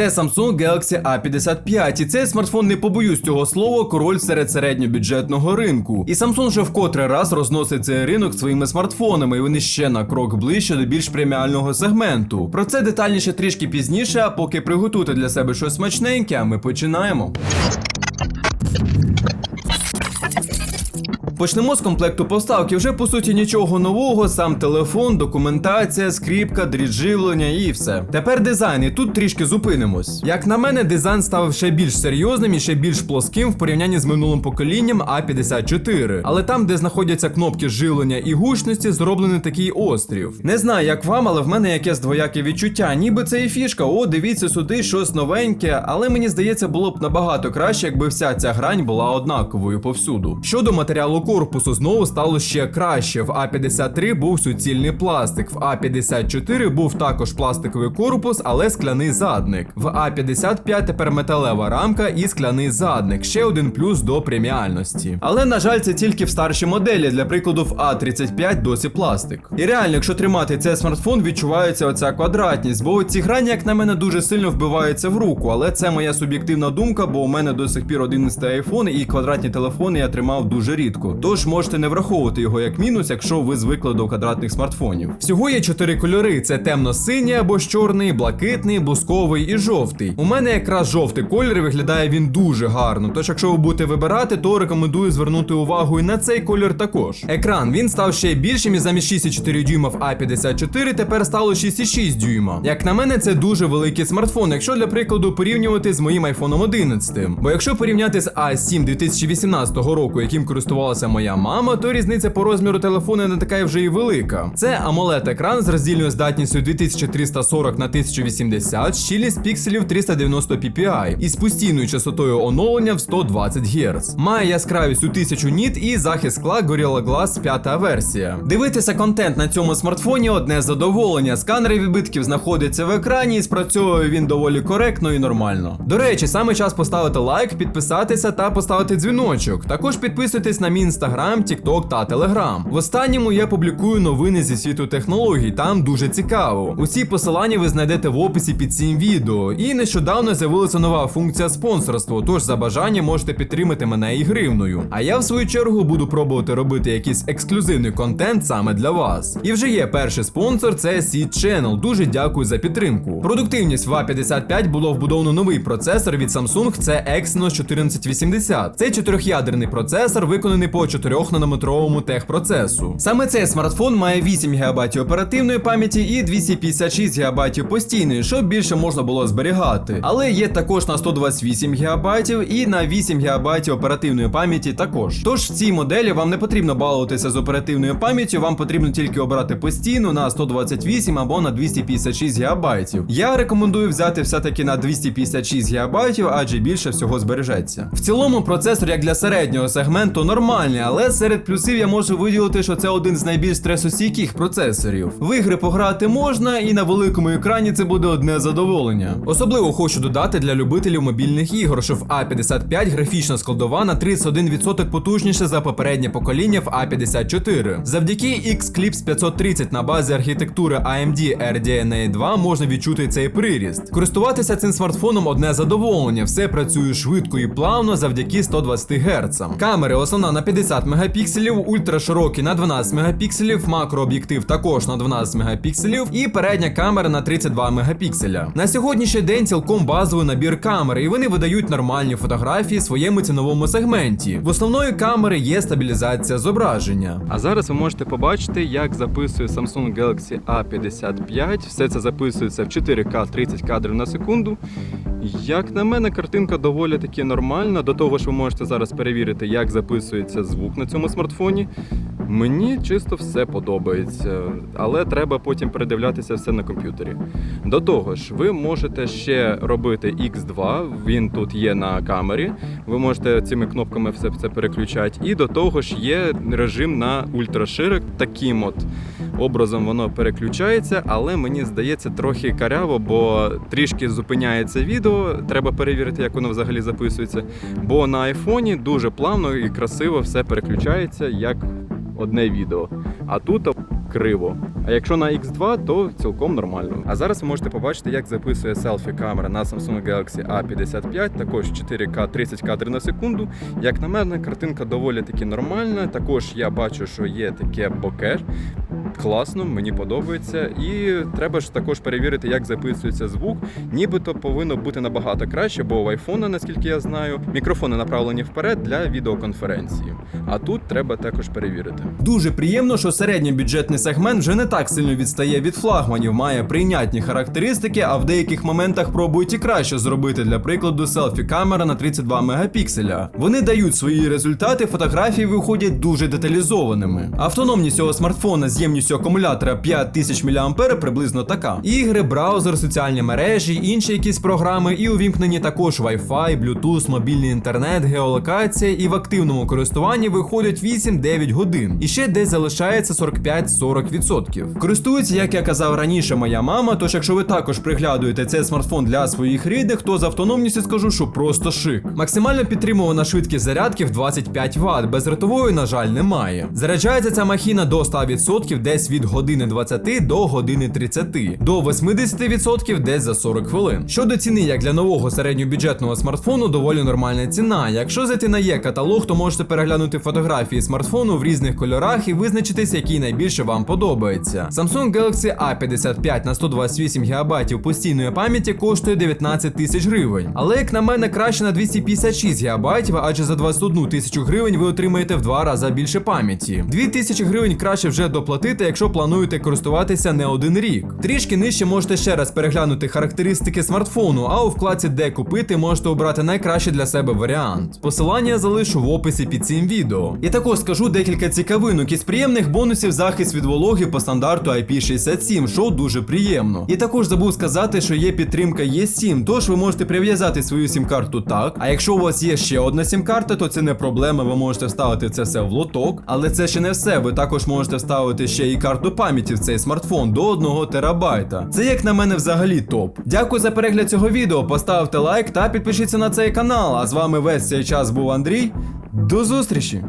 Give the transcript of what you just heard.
Це Samsung Galaxy A55, і цей смартфон не побоюсь цього слова, король серед середньобюджетного ринку. І Samsung вже вкотре раз розносить цей ринок своїми смартфонами, і вони ще на крок ближче до більш преміального сегменту. Про це детальніше трішки пізніше, а поки приготуйте для себе щось смачненьке, ми починаємо. Почнемо з комплекту поставки. Вже по суті нічого нового, сам телефон, документація, скріпка, дріт живлення і все. Тепер дизайн, і тут трішки зупинимось. Як на мене, дизайн став ще більш серйозним і ще більш плоским в порівнянні з минулим поколінням А54. Але там, де знаходяться кнопки живлення і гучності, зроблений такий острів. Не знаю, як вам, але в мене якесь двояке відчуття. Ніби це і фішка. О, дивіться сюди, щось новеньке. Але мені здається, було б набагато краще, якби вся ця грань була однаковою повсюду. Щодо матеріалу корпусу, знову стало ще краще. В А53 був суцільний пластик, в А54 був також пластиковий корпус, але скляний задник. В А55 тепер металева рамка і скляний задник. Ще один плюс до преміальності. Але на жаль, це тільки в старшій моделі. Для прикладу, в А35 досі пластик. І реально, якщо тримати цей смартфон, відчувається оця квадратність, бо ці грані, як на мене, дуже сильно вбиваються в руку. Але це моя суб'єктивна думка, бо у мене до сих пір 11 iPhone і квадратні телефони я тримав дуже рідко. Тож можете не враховувати його як мінус, якщо ви звикли до квадратних смартфонів. Всього є чотири кольори: це темно-синій або ж чорний, блакитний, бусковий і жовтий. У мене якраз жовтий колір виглядає він дуже гарно. Тож, якщо ви будете вибирати, то рекомендую звернути увагу і на цей колір також. Екран він став ще більшим і замість 6,4 дюйма в А54 тепер стало 6,6 дюйма. Як на мене, це дуже великий смартфон, якщо для прикладу порівнювати з моїм iPhone 11. Бо якщо порівняти з А7 2018 року, яким користувалася моя мама, то різниця по розміру телефону не така вже і велика. Це amoled екран з роздільною здатністю 2340 на 1080, щільність пікселів 390 ppi і з постійною частотою оновлення в 120 Гц. Має яскравість у 1000 ніт і захист скла Gorilla Glass 5 версія. Дивитися контент на цьому смартфоні одне задоволення. Сканер відбитків знаходиться в екрані і спрацьовує він доволі коректно і нормально. До речі, саме час поставити лайк, підписатися та поставити дзвіночок. Також підписуйтесь на мій інстаграм, тікток та телеграм. В останньому я публікую новини зі світу технологій, там дуже цікаво. Усі посилання ви знайдете в описі під цим відео. І нещодавно з'явилася нова функція спонсорства, тож за бажання можете підтримати мене і гривною. А я в свою чергу буду пробувати робити якийсь ексклюзивний контент саме для вас. І вже є перший спонсор, це Seed Channel. Дуже дякую за підтримку. Продуктивність в A55 було вбудовано новий процесор від Samsung, це Exynos 1480. Цей чотирьохядерний процесор виконаний по 4-нанометровому техпроцесу. Саме цей смартфон має 8 ГБ оперативної пам'яті і 256 ГБ постійної, щоб більше можна було зберігати. Але є також на 128 ГБ і на 8 ГБ оперативної пам'яті також. Тож в цій моделі вам не потрібно балуватися з оперативною пам'яттю, вам потрібно тільки обрати постійну на 128 або на 256 ГБ. Я рекомендую взяти все-таки на 256 ГБ, адже більше всього збережеться. В цілому процесор як для середнього сегменту нормальний, але серед плюсів я можу виділити, що це один з найбільш стресостійких процесорів. В ігри пограти можна, і на великому екрані це буде одне задоволення. Особливо хочу додати для любителів мобільних ігор, що в А55 графічна складова на 31% потужніше за попереднє покоління в А54. Завдяки X-Clips 530 на базі архітектури AMD RDNA 2 можна відчути цей приріст. Користуватися цим смартфоном одне задоволення, все працює швидко і плавно завдяки 120 Гц. Камери основна на 50 мегапікселів, ультраширокі на 12 мегапікселів, макрооб'єктив також на 12 мегапікселів і передня камера на 32 мегапікселя. На сьогоднішній день цілком базовий набір камер, і вони видають нормальні фотографії своєму ціновому сегменті. В основної камери є стабілізація зображення. А зараз ви можете побачити, як записує Samsung Galaxy A55. Все це записується в 4К 30 кадрів на секунду. Як на мене, картинка доволі таки нормальна. До того ж, ви можете зараз перевірити, як записується звук на цьому смартфоні. Мені чисто все подобається, але треба потім передивлятися все на комп'ютері. До того ж, ви можете ще робити X2, він тут є на камері. Ви можете цими кнопками все це переключати. І до того ж є режим на ультраширик. Таким от образом воно переключається, але мені здається трохи каряво, бо трішки зупиняється відео. Треба перевірити, як воно взагалі записується. Бо на айфоні дуже плавно і красиво все переключається як одне відео. А тут криво. А якщо на X2, то цілком нормально. А зараз ви можете побачити, як записує селфі камера на Samsung Galaxy A55, також 4К 30 кадрів на секунду. Як на мене, картинка доволі таки нормальна. Також я бачу, що є таке боке. Класно, мені подобається. І треба ж також перевірити, як записується звук. Нібито повинно бути набагато краще, бо у айфона, наскільки я знаю, мікрофони направлені вперед для відеоконференції. А тут треба також перевірити. Дуже приємно, що середньобюджетний сегмент вже не так сильно відстає від флагманів, має прийнятні характеристики, а в деяких моментах пробують і краще зробити, для прикладу, селфі камера на 32 мегапікселя. Вони дають свої результати, фотографії виходять дуже деталізованими. Автономність цього смартфона з ємністю акумулятора 5000 мА приблизно така. Ігри, браузер, соціальні мережі, інші якісь програми, і увімкнені також Wi-Fi, Bluetooth, мобільний інтернет, геолокація, і в активному користуванні виходять 8-9 годин. І ще десь залишається 45-40%. Користується, як я казав раніше, моя мама. Тож, якщо ви також приглядуєте цей смартфон для своїх рідних, то з автономністю скажу, що просто шик. Максимально підтримувана швидкість зарядки в 25 Вт, без ротової, на жаль, немає. Заряджається ця махіна до 100% десь від години 20 до години 30, до 80% десь за 40 хвилин. Щодо ціни, як для нового середньобюджетного смартфону, доволі нормальна ціна. Якщо зайти на є каталог, то можете переглянути фотографії смартфону в різних кольорах і визначитись, який найбільше вам подобається. Samsung Galaxy A55 на 128 ГБ постійної пам'яті коштує 19 тисяч гривень. Але як на мене, краще на 256 ГБ, адже за 21 тисячу гривень ви отримаєте в два рази більше пам'яті. 2 тисячі гривень краще вже доплатити, якщо плануєте користуватися не один рік. Трішки нижче можете ще раз переглянути характеристики смартфону, а у вкладці де купити можете обрати найкращий для себе варіант. Посилання залишу в описі під цим відео. І також скажу декілька цікавинок із приємних бонусів захист від вологи по стандарту IP67, що дуже приємно. І також забув сказати, що є підтримка eSIM, тож ви можете прив'язати свою сім-карту так. А якщо у вас є ще одна сім-карта, то це не проблема, ви можете вставити це все в лоток. Але це ще не все. Ви також можете вставити ще і карту пам'яті в цей смартфон до 1 терабайта. Це як на мене взагалі топ. Дякую за перегляд цього відео. Поставте лайк та підпишіться на цей канал. А з вами весь цей час був Андрій. До зустрічі!